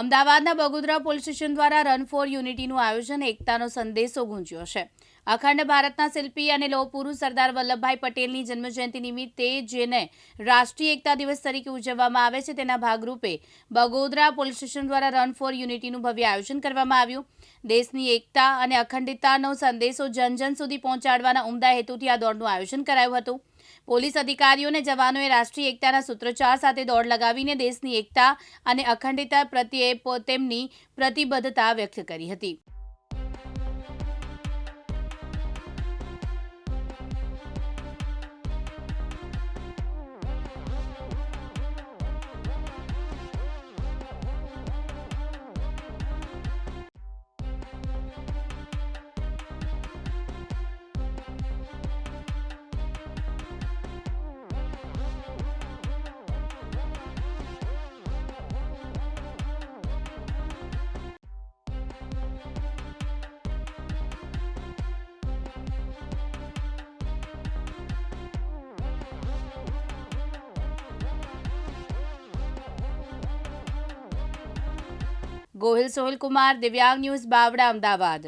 અમદાવાદના Bagodara police station દ્વારા run for યુનિટીનું આયોજન એકતાનો સંદેશો ગુંજ્યો છે. અખંડ ભારતના શિલ્પી અને લોહ પુરુષ સરદાર વલ્લભભાઈ પટેલની જન્મજયંતિ નિમિત્તે જેને રાષ્ટ્રીય એકતા દિવસ તરીકે ઉજવવામાં આવે છે, તેના ભાગરૂપે બગોદરા પોલીસ સ્ટેશન દ્વારા રન ફોર યુનિટીનું ભવ્ય આયોજન કરવામાં આવ્યું. દેશની એકતા અને અખંડિતતાનો સંદેશો જન જન સુધી પહોંચાડવાના ઉમદા હેતુથી આ દોડનું આયોજન કરાયું હતું. પોલીસ અધિકારીઓ અને જવાનોએ રાષ્ટ્રીય એકતાના સૂત્રોચ્ચાર સાથે દોડ લગાવીને દેશની એકતા અને અખંડિતતા પ્રત્યે તેમની પ્રતિબદ્ધતા વ્યક્ત કરી હતી. ગોહિલ સોહિલ કુમાર દિવ્યાંગ ન્યૂઝ બાવડા અમદાવાદ.